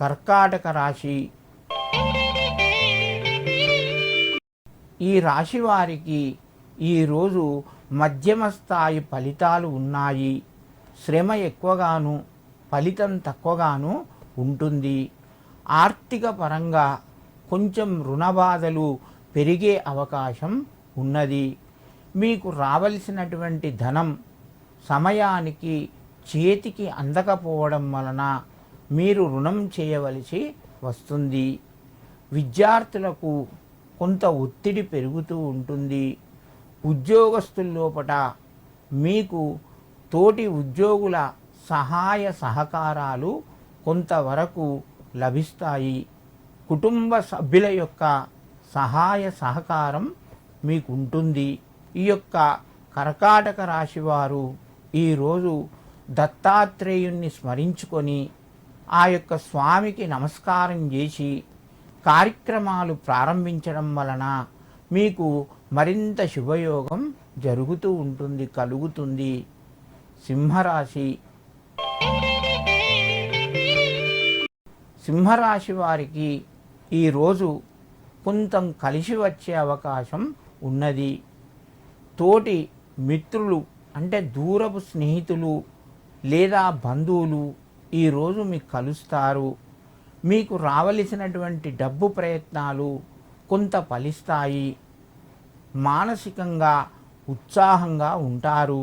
కర్కాటక రాశి. ఈ రాశి వారికి ఈరోజు మధ్యమ స్థాయి ఫలితాలు ఉన్నాయి. శ్రమ ఎక్కువగాను ఫలితం తక్కువగాను ఉంటుంది. ఆర్థిక పరంగా కొంచెం రుణబాధలు పెరిగే అవకాశం ఉన్నది. మీకు రావలసినటువంటి ధనం సమయానికి చేతికి అందకపోవడం వలన మీరు రుణం చేయవలసి వస్తుంది. విద్యార్థులకు కొంత ఒత్తిడి పెరుగుతూ ఉంటుంది. ఉద్యోగస్తుల్లోపట మీకు తోటి ఉద్యోగుల సహాయ సహకారాలు కొంతవరకు లభిస్తాయి. కుటుంబ సభ్యుల యొక్క సహాయ సహకారం మీకు ఉంటుంది ఈ యొక్క కర్కాటక రాశి వారు ఈరోజు దత్తాత్రేయుణ్ణి స్మరించుకొని ఆ యొక్క స్వామికి నమస్కారం చేసి కార్యక్రమాలు ప్రారంభించడం వలన మీకు మరింత శుభయోగం జరుగుతూ ఉంటుంది కలుగుతుంది. సింహరాశి సింహరాశి వారికి ఈరోజు కొంత కలిసి వచ్చే అవకాశం ఉన్నది. తోటి మిత్రులు అంటే దూరపు స్నేహితులు లేదా బంధువులు ఈరోజు మీకు కలుస్తారు. మీకు రావలసినటువంటి డబ్బు ప్రయత్నాలు కొంత ఫలిస్తాయి. మానసికంగా ఉత్సాహంగా ఉంటారు.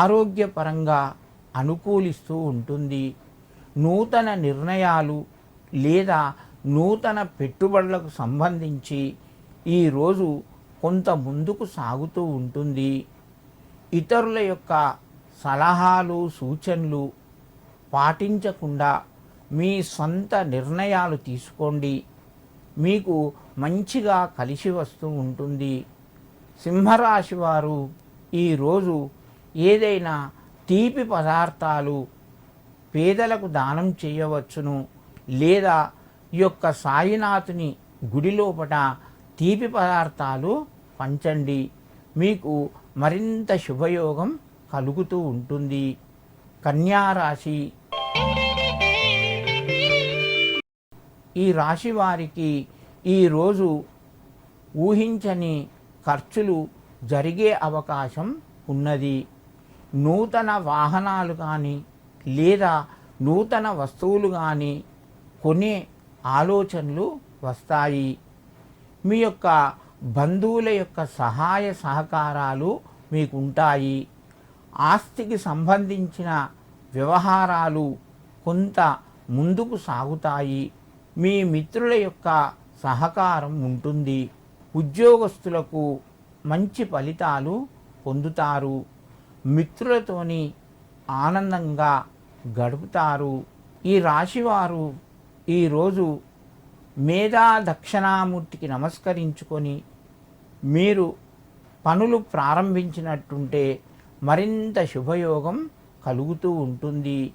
ఆరోగ్యపరంగా అనుకూలిస్తూ ఉంటుంది. నూతన నిర్ణయాలు లేదా నూతన పెట్టుబడులకు సంబంధించి ఈరోజు కొంత ముందుకు సాగుతూ ఉంటుంది. ఇతరుల యొక్క సలహాలు సూచనలు పాటించకుండా మీ సొంత నిర్ణయాలు తీసుకోండి. మీకు మంచిగా కలిసి వస్తూ ఉంటుంది. సింహరాశి వారు ఈరోజు ఏదైనా తీపి పదార్థాలు పేదలకు దానం చేయవచ్చును లేదా ఈ యొక్క సాయినాథుని గుడి లోపట తీపి పదార్థాలు పంచండి. మీకు మరింత శుభయోగం కలుగుతూ ఉంటుంది. కన్యారాశి ఈ రాశి వారికి ఈరోజు ఊహించని ఖర్చులు జరిగే అవకాశం ఉన్నది. నూతన వాహనాలు కానీ లేదా నూతన వస్తువులు కానీ కొనే ఆలోచనలు వస్తాయి. మీ యొక్క బంధువుల యొక్క సహాయ సహకారాలు మీకు ఉంటాయి ఆస్తికి సంబంధించిన వ్యవహారాలు కొంత ముందుకు సాగుతాయి. మీ మిత్రుల యొక్క సహకారం ఉంటుంది. ఉద్యోగస్తులకు మంచి ఫలితాలు పొందుతారు. మిత్రులతోని ఆనందంగా గడుపుతారు. ఈ రాశివారు ఈరోజు మేధా దక్షిణామూర్తికి నమస్కరించుకొని మీరు పనులు ప్రారంభించినట్టుంటే మరింత శుభయోగం కలుగుతూ ఉంటుంది.